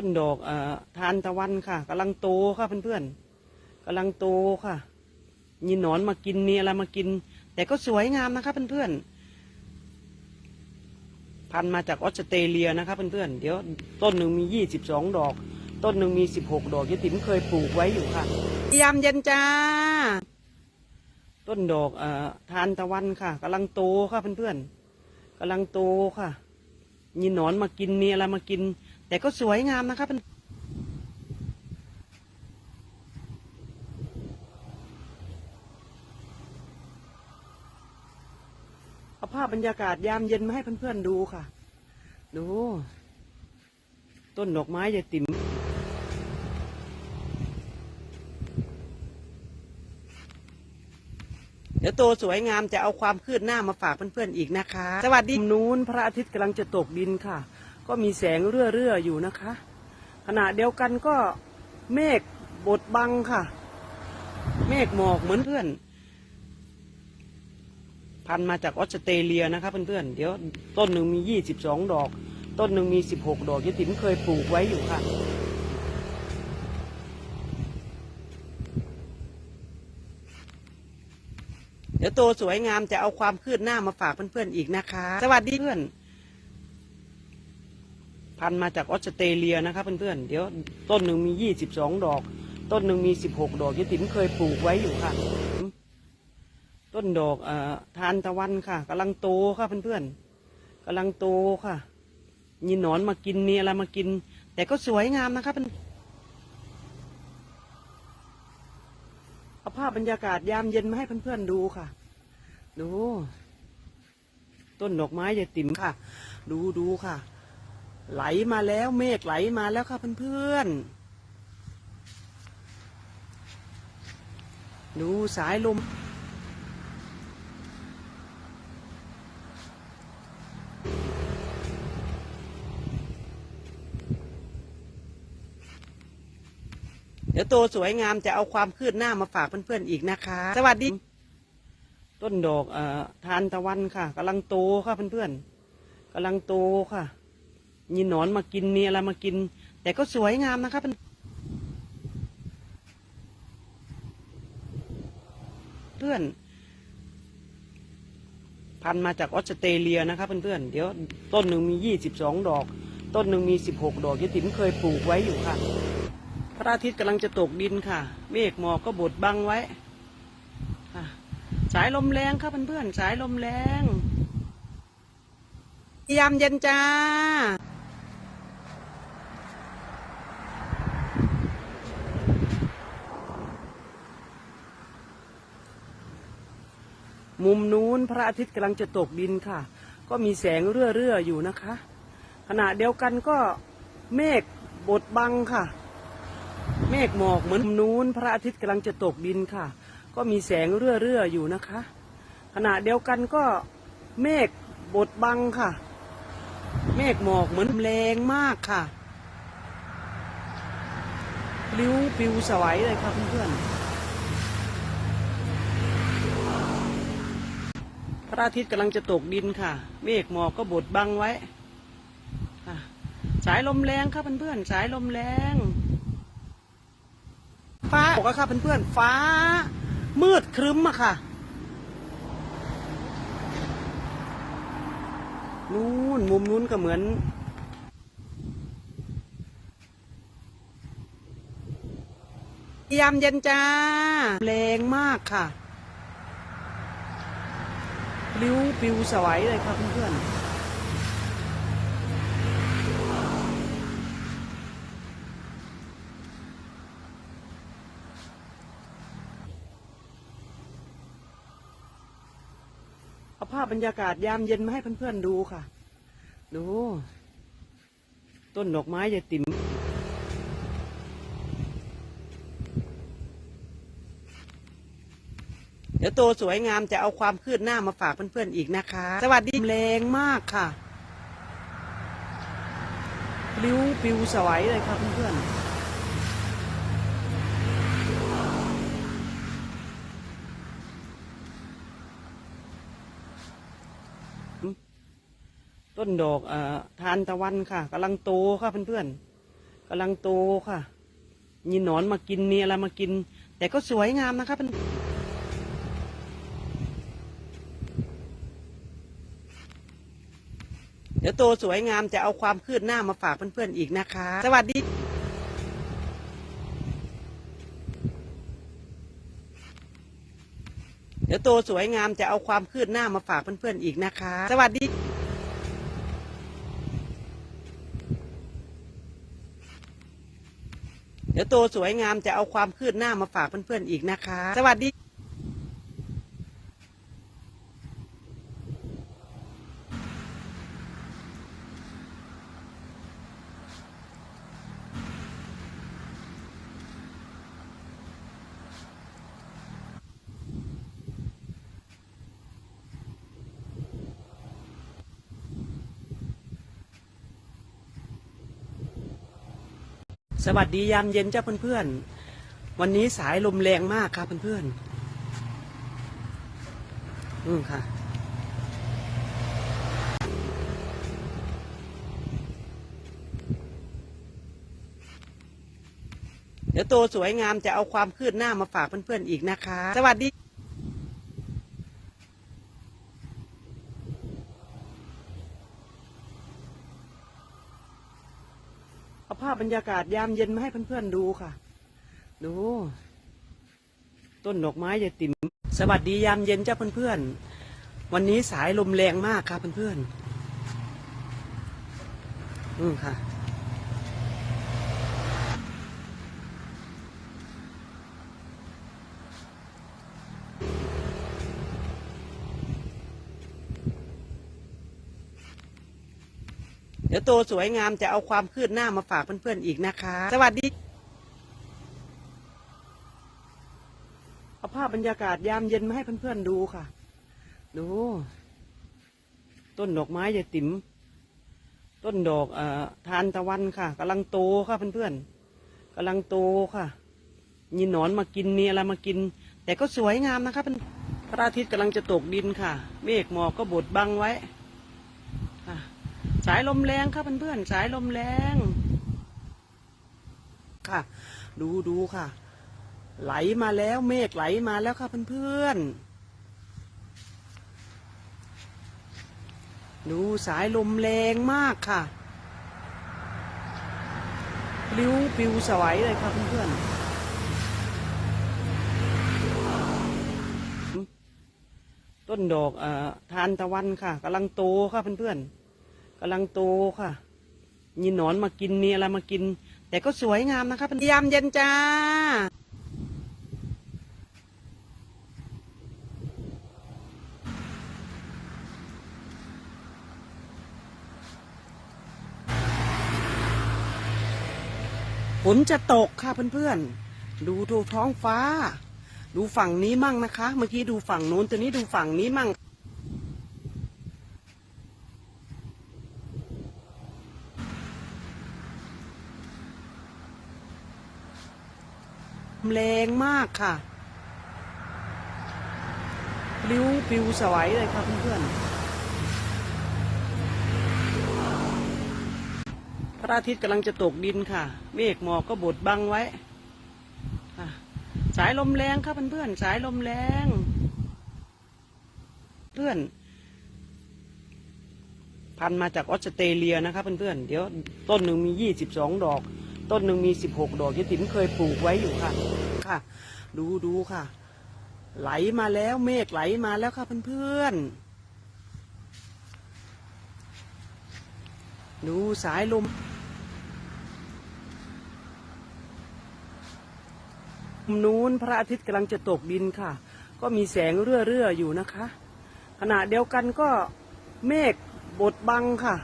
ต้นดอกอ่อทานตะวันค่ะกำลังโตค่ะเพื่อนๆกำลังโตค่ะ มีหนอนมากินมีอะไรมากิน แต่ก็สวยงามนะคะเพื่อนๆพันมาจากออสเตรเลียนะคะเพื่อนๆเดี๋ยวต้นหนึ่งมียี่สิบสองดอก ต้นหนึ่งมีสิบหกดอกยายติ๋มเคยปลูกไว้อยู่ค่ะยามเย็นจ้า ต้นดอกเอ่อทานตะวันค่ะกำลังโตค่ะเพื่อนๆกำลังโตค่ะ มีหนอนมากินมีอะไรมากิน แต่ก็สวยงามนะคะเพื่อนเอาภาพบรรยากาศยามเย็นมาให้เพื่อนๆดูค่ะ ดู ต้นดอกไม้ยายติ๋มเดี๋ยวโตสวยงามจะเอาความคืบหน้ามาฝากเพื่อนๆอีกนะคะ สวัสดีนู้นพระอาทิตย์กำลังจะตกดินค่ะ ก็มีแสงเรื่อๆอยู่นะคะ ขณะเดียวกันก็เมฆบดบังค่ะ เมฆหมอกเหมือนเพื่อน พันมาจากออสเตรเลียนะคะเพื่อนๆเดี๋ยวต้นหนึ่งมียี่สิบสองดอก ต้นหนึ่งมีสิบหกดอกยายติ๋มเคยปลูกไว้อยู่ค่ะเดี๋ยวโตสวยงามจะเอาความคืบหน้ามาฝากเพื่อนๆอีกนะคะ สวัสดีเพื่อน พันธุ์มาจากออสเตรเลียนะคะเพื่อนๆเดี๋ยวต้นหนึ่งมียี่สิบสองดอก ต้นหนึ่งมีสิบหกดอกยายติ๋มเคยปลูกไว้อยู่ค่ะ ต้นดอกเอ่อทานตะวันค่ะกำลังโตค่ะเพื่อนๆกำลังโตค่ะ มีหนอนมากินมีอะไรมากิน แต่ก็สวยงามนะคะเพื่อนเอาภาพบรรยากาศยามเย็นมาให้เพื่อนๆดูค่ะ ดู ต้นดอกไม้ยายติ๋มค่ะ ดูดูค่ะ ไหลมาแล้วเมฆไหลมาแล้วค่ะเพื่อนๆ ดูสายลม เดี๋ยวโตสวยงามจะเอาความคืบหน้ามาฝากเพื่อนๆอีกนะคะ สวัสดี ต้นดอกเอ่อทานตะวันค่ะกำลังโตค่ะเพื่อนๆกำลังโตค่ะ มีหนอนมากินมีอะไรมากิน แต่ก็สวยงามนะคะเพื่อนเพื่อน พันมาจากออสเตรเลียนะคะเพื่อนๆเดี๋ยวต้นหนึ่งมียี่สิบสองดอก ต้นหนึ่งมีสิบหกดอกยายติ๋มเคยปลูกไว้อยู่ค่ะ พระอาทิตย์กำลังจะตกดินค่ะ เมฆหมอกก็บดบังไว้ค่ะสายลมแรงครับเพื่อนๆสายลมแรงยามเย็นจ้า มุมนู้นพระอาทิตย์กำลังจะตกดินค่ะ ก็มีแสงเรื่อๆอยู่นะคะ ขณะเดียวกันก็เมฆบดบังค่ะ เมฆหมอกเหมือนมุมนู้นพระอาทิตย์กำลังจะตกดินค่ะ ก็มีแสงเรื่อๆอยู่นะคะ ขณะเดียวกันก็เมฆบดบังค่ะ เมฆหมอกเหมือนแรงมากค่ะปลิวปิวสวยเลยค่ะเพื่อนๆ ระอาทิตย์กำลังจะตกดินค่ะ เมฆหมอกก็บดบังไว้สายลมแรงครับเพื่อนๆสายลมแรง ฟ้าบอกว่าค่ะเพื่อนๆฟ้า มืดครึ้มอะค่ะนู่นมุมนู้นก็เหมือนยามเย็นจ้าแรงมากค่ะ ลิ้วปลิวสวยเลยครับเพื่อนเอาภาพบรรยากาศยามเย็นมาให้เพื่อนๆดูค่ะ ดู ต้นดอกไม้ยายติ๋ม เดี๋ยวโตสวยงามจะเอาความคืบหน้ามาฝากเพื่อนๆอีกนะคะ สวัสดีแรงมากค่ะปลิวปิวสวยเลยค่ะเพื่อนๆต้นดอกอทานตะวันค่ะกำลังโตค่ะเพื่อนๆกำลังโตค่ะ มีหนอนมากินมีอะไรมากิน แต่ก็สวยงามนะคะเป็นเดี๋ยว โตสวยงามจะเอาความคืบหน้ามาฝากเพื่อนๆอีกนะคะ สวัสดีเดี๋ยวโตสวยงามจะเอาความคืบหน้ามาฝากเพื่อนๆอีกนะคะ สวัสดีเดี๋ยวโตสวยงามจะเอาความคืบหน้ามาฝากเพื่อนๆอีกนะคะ สวัสดี สวัสดียามเย็นเจ้าเพื่อนๆ วันนี้สายลมแรงมากครับเพื่อนๆอืมค่ะ เดี๋ยวโตสวยงามจะเอาความคืบหน้ามาฝากเพื่อนๆอีกนะคะ สวัสดี เอาภาพ บรรยากาศยามเย็นมาให้เพื่อนๆดูค่ะ ดู ต้นดอกไม้ยายติ๋มสวัสดียามเย็นเจ้าเพื่อนๆ วันนี้สายลมแรงมากค่ะเพื่อนๆอืมค่ะ เดี๋ยวโตสวยงามจะเอาความคืบหน้ามาฝากเพื่อนๆอีกนะคะ สวัสดีเอาภาพบรรยากาศยามเย็นมาให้เพื่อนๆดูค่ะ ดู ต้นดอกไม้ยายติ๋มต้นดอกเอ่อทานตะวันค่ะกำลังโตค่ะเพื่อนๆกำลังโตค่ะ มีหนอนมากินมีอะไรมากิน แต่ก็สวยงามนะคะเป็นพระอาทิตย์กำลังจะตกดินค่ะ เมฆหมอกก็บดบังไว้ สายลมแรงครับเพื่อนๆสายลมแรง ค่ะ ดูดูค่ะ ไหลมาแล้วเมฆไหลมาแล้วค่ะเพื่อนๆดูสายลมแรงมากค่ะปลิวปลิวสวยเลยค่ะเพื่อนๆต้นดอกเอ่อทานตะวันค่ะกำลังโตค่ะเพื่อนๆ กำลังโตค่ะ มีหนอนมากินมีอะไรมากิน แต่ก็สวยงามนะคะยามเย็นจ้าฝนจะตกค่ะเพื่อนๆ ดูดูท้องฟ้า ดูฝั่งนี้มั่งนะคะ เมื่อกี้ดูฝั่งนู้นตัวนี้ดูฝั่งนี้มั่ง แรงมากค่ะปลิวปิวสวยเลยค่ะเพื่อนๆพระอาทิตย์กำลังจะตกดินค่ะ เมฆหมอกก็บดบังไว้สายลมแรงค่ะเพื่อนๆสายลมแรง เพื่อน พันมาจากออสเตรเลียนะคะเพื่อนๆเดี๋ยวต้นหนึ่งมียี่สิบสองดอก ต้นหนึ่งมีสิบหกดอกยายติ๋มเคยปลูกไว้อยู่ค่ะ ค่ะ ดูดูค่ะ ไหลมาแล้วเมฆไหลมาแล้วค่ะเพื่อนๆดูสายลมนู้นพระอาทิตย์กำลังจะตกดินค่ะ ก็มีแสงเรื่อๆอยู่นะคะ ขณะเดียวกันก็เมฆบดบังค่ะ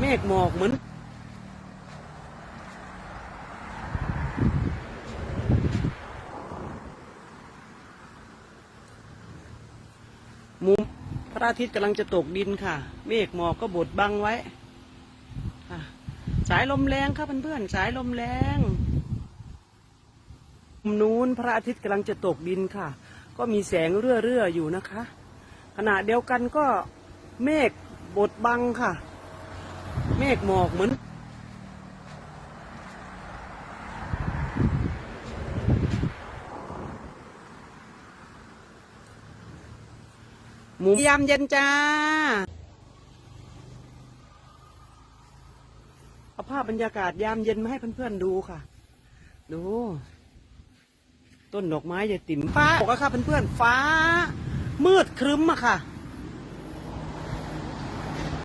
เมฆหมอกเหมือน มุมพ ระอาทิตย์กำลังจะตกดินค่ะ เมฆหมอกก็บดบังไว้ค่ะสายลมแรงค่ะเพื่อนๆสายลมแรงมุมนู้นพระอาทิตย์กำลังจะตกดินค่ะ ก็มีแสงเรื่อๆอยู่นะคะ ขณะเดียวกันก็เมฆบดบังค่ะ เมฆหมอกเหมือน หมูยามเย็นจ้า เอาภาพบรรยากาศยามเย็นมาให้เพื่อนๆดูค่ะ ดู ต้นดอกไม้ใหญ่ติ๋มฟ้าบอกว่าค่ะเพื่อนๆฟ้า มืดครึ้มอะค่ะ